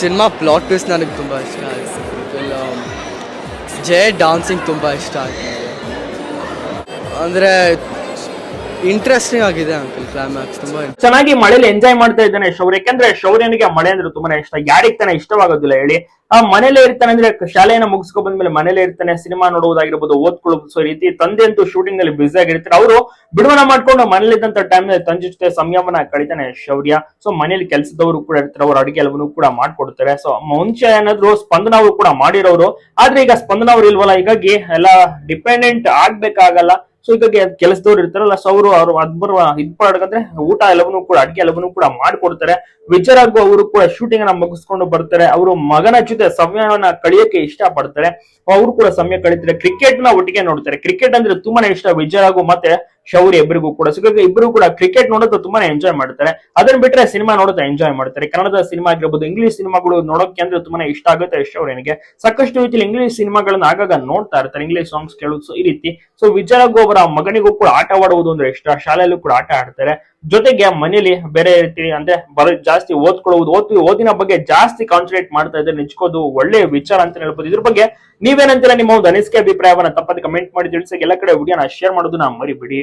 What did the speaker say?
Cinema plot twist ನನಗೆ ತುಂಬ ಇಷ್ಟ ಆಯಿತು ಜಯ ಡಾನ್ಸಿಂಗ್ ತುಂಬ ಇಷ್ಟ ಆಯ್ತು ಅಂದರೆ ಇಂಟ್ರೆಸ್ಟಿಂಗ್ ಆಗಿದೆ ಅಂಕಲ್ ಕ್ಲೈಮ್ಯಾಕ್ಸ್ ತುಂಬಾ ಚೆನ್ನಾಗಿ ಮಳೆಲಿ ಎಂಜಾಯ್ ಮಾಡ್ತಾ ಇದ್ದಾನೆ ಶೌರ್ಯ. ಯಾಕಂದ್ರೆ ಶೌರ್ಯನಿಗೆ ಮಳೆ ಅಂದ್ರೆ ತುಂಬಾನೇ ಇಷ್ಟ. ಯಾರಿಗ್ ತಾನೆ ಇಷ್ಟವಾಗೋದಿಲ್ಲ ಹೇಳಿ. ಆ ಮನೇಲೆ ಇರ್ತಾನೆ ಅಂದ್ರೆ ಶಾಲೆಯನ್ನ ಮುಗಿಸ್ಕೊ ಬಂದ್ಮೇಲೆ ಮನೇಲೆ ಇರ್ತಾನೆ, ಸಿನಿಮಾ ನೋಡುವುದಾಗಿರ್ಬೋದು ಸೊ ರೀತಿ ತಂದೆ ಅಂತೂ ಶೂಟಿಂಗ್ನಲ್ಲಿ ಬ್ಯುಸಿ ಆಗಿರ್ತಾರೆ. ಅವರು ಬಿಡುವನ ಮಾಡ್ಕೊಂಡು ಮನೇಲಿ ಇದ್ದಂತ ಟೈಮ್ನಲ್ಲಿ ತಂದೆ ಜೊತೆ ಸಂಯಮನ ಕಳಿತಾನೆ ಶೌರ್ಯ. ಸೊ ಮನೇಲಿ ಕೆಲಸದವರು ಕೂಡ ಇರ್ತಾರೆ. ಅವ್ರ ಅಡಿಗೆ ಎಲ್ಲವನ್ನೂ ಕೂಡ ಮಾಡ್ಕೊಡ್ತಾರೆ. ಸೊ ಮುಂಚೆ ಏನಾದ್ರು ಸ್ಪಂದನ ಅವರು ಕೂಡ ಮಾಡಿರೋರು. ಆದ್ರೆ ಈಗ ಸ್ಪಂದನ ಅವ್ರು ಇಲ್ವಲ್ಲ? ಹೀಗಾಗಿ ಎಲ್ಲ ಡಿಪೆಂಡೆಂಟ್ ಆಗ್ಬೇಕಾಗಲ್ಲ. ಸೊ ಹೀಗಾಗಿ ಕೆಲಸದವ್ರು ಇರ್ತಾರಲ್ಲ ಸೊ ಅವರು ಅವ್ರು ಅದ್ ಬರುವ ಇದ್ ಮಾಡ್ಕಂದ್ರೆ ಊಟ ಎಲ್ಲವನ್ನೂ ಕೂಡ, ಅಡಿಗೆ ಎಲ್ಲವನ್ನೂ ಕೂಡ ಮಾಡ್ಕೊಡ್ತಾರೆ. ವಿಚಾರಕ್ಕೂ ಅವರು ಕೂಡ ಶೂಟಿಂಗ್ ಅನ್ನ ಮುಗಿಸ್ಕೊಂಡು ಬರ್ತಾರೆ. ಅವರು ಮಗನ ಜೊತೆ ಸಮಯವನ್ನ ಕಳಿಯಕ್ಕೆ ಇಷ್ಟ ಪಡ್ತಾರೆ ಅವರು ಕೂಡ ಸಮಯ ಕಳೀತಾರೆ. ಕ್ರಿಕೆಟ್ನ ಒಟ್ಟಿಗೆ ನೋಡ್ತಾರೆ. ಕ್ರಿಕೆಟ್ ಅಂದ್ರೆ ತುಂಬಾನೇ ಇಷ್ಟ ವಿಜಯರಾಗು ಮತ್ತೆ ಶೌರ್ಯ ಇಬ್ಬರಿಗೂ ಕೂಡ. ಸಿಗುತ್ತೆ ಇಬ್ಬರು ಕೂಡ ಕ್ರಿಕೆಟ್ ನೋಡೋದು ತುಂಬಾನೇ ಎಂಜಾಯ್ ಮಾಡ್ತಾರೆ. ಅದನ್ನ ಬಿಟ್ರೆ ಸಿನಿಮಾ ನೋಡೋದು ಎಂಜಾಯ್ ಮಾಡ್ತಾರೆ. ಕನ್ನಡದ ಸಿನಿಮಾ ಆಗಿರ್ಬೋದು ಇಂಗ್ಲಿಷ್ ಸಿನಿಮಾಗಳು ನೋಡೋಕೆ ಅಂದ್ರೆ ತುಂಬಾನೇ ಇಷ್ಟ ಆಗುತ್ತೆ ಶೌರ್ಯನಿಗೆ ಸಾಕಷ್ಟು ರೀತಿಯಲ್ಲಿ ಇಂಗ್ಲಿಷ್ ಸಿನಿಮಾಗಳನ್ನ ಆಗಾಗ ನೋಡ್ತಾ ಇರ್ತಾರೆ ಇಂಗ್ಲಿಷ್ ಸಾಂಗ್ಸ್ ಕೇಳೋದು ಸೊ ಈ ರೀತಿ. ಸೊ ವಿಜಯಗೋ ಅವರ ಮಗನಿಗೂ ಕೂಡ ಆಟವಾಡುವುದು ಅಂದ್ರೆ ಇಷ್ಟ. ಶಾಲೆಯಲ್ಲೂ ಕೂಡ ಆಟ ಆಡ್ತಾರೆ. ಜೊತೆಗೆ ಮನೇಲಿ ಬೇರೆ ರೀತಿ ಅಂದ್ರೆ ಬರ ಜಾಸ್ತಿ ಓದ್ಕೊಳ್ಳುವುದು ಓದ್ ಓದಿನ ಬಗ್ಗೆ ಜಾಸ್ತಿ ಕಾನ್ಸಂಟ್ರೇಟ್ ಮಾಡ್ತಾ ಇದ್ರೆ ನಿಜ್ಕೋದು ಒಳ್ಳೆ ವಿಚಾರ ಅಂತ ಹೇಳ್ಬೋದು. ಇದ್ರ ಬಗ್ಗೆ ನೀವೇನಂತೀರಾ ನಿಮ್ಮ ಒಂದು ಅನಿಸಿಕೆ, ಅಭಿಪ್ರಾಯವನ್ನ ತಪ್ಪದೆ ಕಮೆಂಟ್ ಮಾಡಿ ತಿಳಿಸಿ. ಎಲ್ಲ ಕಡೆ ವಿಡಿಯೋನ ಶೇರ್ ಮಾಡೋದು ನಾ ಮರಿಬಿಡಿ.